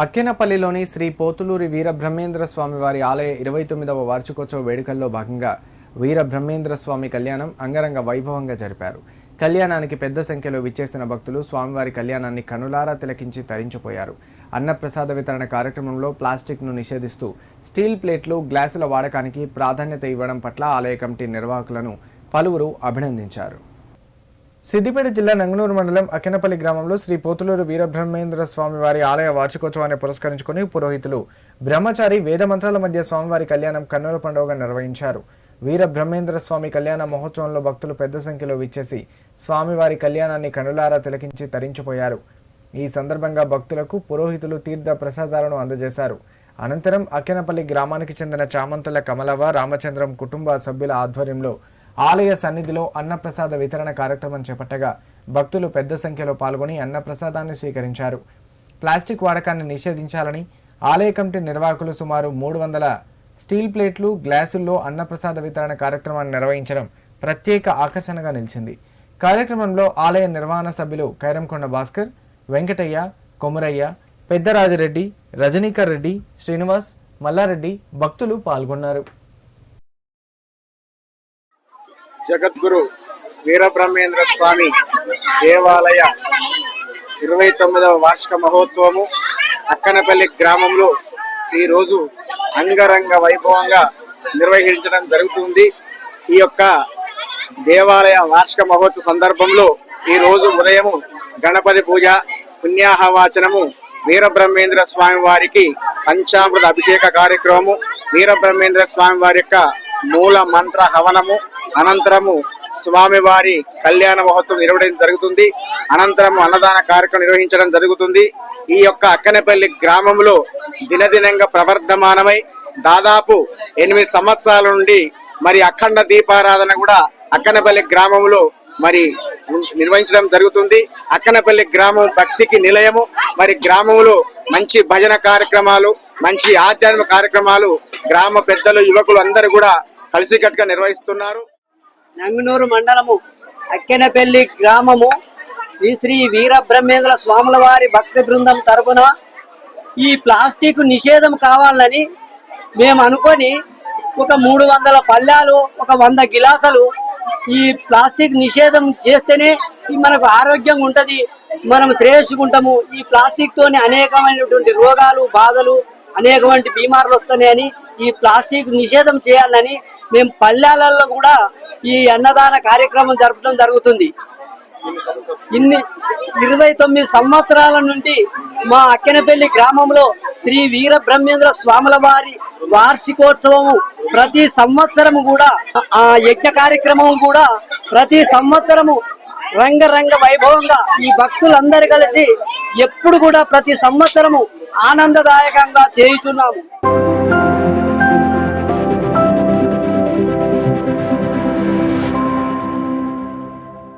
అక్కినపల్లిలోని శ్రీ పోతులూరి వీర బ్రహ్మేంద్ర స్వామి వారి ఆలయ ఇరవై తొమ్మిదవ వార్షికోత్సవ వేడుకల్లో భాగంగా వీర బ్రహ్మేంద్ర స్వామి కళ్యాణం అంగరంగ వైభవంగా జరిపారు. కళ్యాణానికి పెద్ద సంఖ్యలో విచ్చేసిన భక్తులు స్వామివారి కళ్యాణాన్ని కనులారా తిలకించి తరించిపోయారు. అన్నప్రసాద వితరణ కార్యక్రమంలో ప్లాస్టిక్ను నిషేధిస్తూ స్టీల్ ప్లేట్లు గ్లాసుల వాడకానికి ప్రాధాన్యత ఇవ్వడం పట్ల ఆలయ కమిటీ నిర్వాహకులను పలువురు అభినందించారు. సిద్దిపేట జిల్లా నంగనూరు మండలం అకినపల్లి గ్రామంలో శ్రీ పోతులూరు వీరబ్రహ్మేంద్ర స్వామి వారి ఆలయ వార్షికోత్సవాన్ని పురస్కరించుకుని పురోహితులు బ్రహ్మచారి వేద మంత్రాల మధ్య స్వామివారి కళ్యాణం కన్నుల పండుగగా నిర్వహించారు. వీర బ్రహ్మేంద్ర స్వామి కళ్యాణ మహోత్సవంలో భక్తులు పెద్ద సంఖ్యలో విచ్చేసి స్వామివారి కళ్యాణాన్ని కనులారా తిలకించి తరించిపోయారు. ఈ సందర్భంగా భక్తులకు పురోహితులు తీర్థ ప్రసాదాలను అందజేశారు. అనంతరం అక్కెనపల్లి గ్రామానికి చెందిన చామంతుల కమలవ రామచంద్రం కుటుంబ సభ్యుల ఆధ్వర్యంలో ఆలయ సన్నిధిలో అన్నప్రసాద వితరణ కార్యక్రమం చేపట్టగా భక్తులు పెద్ద సంఖ్యలో పాల్గొని అన్నప్రసాదాన్ని స్వీకరించారు. ప్లాస్టిక్ వాడకాన్ని నిషేధించాలని ఆలయ కమిటీ నిర్వాహకులు సుమారు మూడు వందల స్టీల్ ప్లేట్లు గ్లాసుల్లో అన్నప్రసాద వితరణ కార్యక్రమాన్ని నిర్వహించడం ప్రత్యేక ఆకర్షణగా నిలిచింది. కార్యక్రమంలో ఆలయ నిర్వహణ సభ్యులు కైరంకొండ భాస్కర్ వెంకటయ్య కొమరయ్య పెద్దరాజరెడ్డి రజనీకర్ రెడ్డి శ్రీనివాస్ మల్లారెడ్డి భక్తులు పాల్గొన్నారు. జగద్గురు వీరబ్రహ్మేంద్ర స్వామి దేవాలయ ఇరవై తొమ్మిదవ వార్షిక మహోత్సవము అక్కనపల్లి గ్రామంలో ఈరోజు అంగరంగ వైభవంగా నిర్వహించడం జరుగుతుంది. ఈ యొక్క దేవాలయ వార్షిక మహోత్సవ సందర్భంలో ఈరోజు ఉదయము గణపతి పూజ పుణ్యాహవాచనము వీరబ్రహ్మేంద్ర స్వామి వారికి పంచామృత అభిషేక కార్యక్రమము వీరబ్రహ్మేంద్ర స్వామి వారి యొక్క మూల మంత్ర హవనము అనంతరము స్వామివారి కళ్యాణ మహోత్సవం నిర్వహించడం జరుగుతుంది. అనంతరం అన్నదాన కార్యక్రమం నిర్వహించడం జరుగుతుంది. ఈ యొక్క అక్కనపల్లి గ్రామంలో దినదినంగా ప్రవర్ధమానమై దాదాపు ఎనిమిది సంవత్సరాల నుండి మరి అఖండ దీపారాధన కూడా అక్కనపల్లి గ్రామంలో మరి నిర్వహించడం జరుగుతుంది. అక్కనపల్లి గ్రామం భక్తికి నిలయము. మరి గ్రామంలో మంచి భజన కార్యక్రమాలు మంచి ఆధ్యాత్మిక కార్యక్రమాలు గ్రామ పెద్దలు యువకులు అందరూ కూడా కలిసికట్టుగా నిర్వహిస్తున్నారు. నంగునూరు మండలము అక్కెనపల్లి గ్రామము ఈ శ్రీ వీర బ్రహ్మేంద్ర స్వాముల వారి భక్తి బృందం తరపున ఈ ప్లాస్టిక్ నిషేధం కావాలని మేము అనుకొని ఒక మూడు వందల పళ్ళాలు ఒక వంద గిలాసలు ఈ ప్లాస్టిక్ నిషేధం చేస్తేనే మనకు ఆరోగ్యంగా ఉంటుంది మనం శ్రేయస్సుకుంటాము. ఈ ప్లాస్టిక్ తోని అనేకమైనటువంటి రోగాలు బాధలు అనేకమైన బీమార్లు వస్తున్నాయని ఈ ప్లాస్టిక్ నిషేధం చేయాలని మేము పల్లెలలో కూడా ఈ అన్నదాన కార్యక్రమం జరపడం జరుగుతుంది. ఇన్ని ఇరవై తొమ్మిది సంవత్సరాల నుండి మా అక్కెనపల్లి గ్రామంలో శ్రీ వీర బ్రహ్మేంద్ర స్వాముల వారి వార్షికోత్సవము ప్రతి సంవత్సరము కూడా ఆ యజ్ఞ కార్యక్రమం కూడా ప్రతి సంవత్సరము రంగరంగ వైభవంగా ఈ భక్తులందరూ కలిసి ఎప్పుడు కూడా ప్రతి సంవత్సరము ఆనందదాయకంగా చేయుచున్నాము.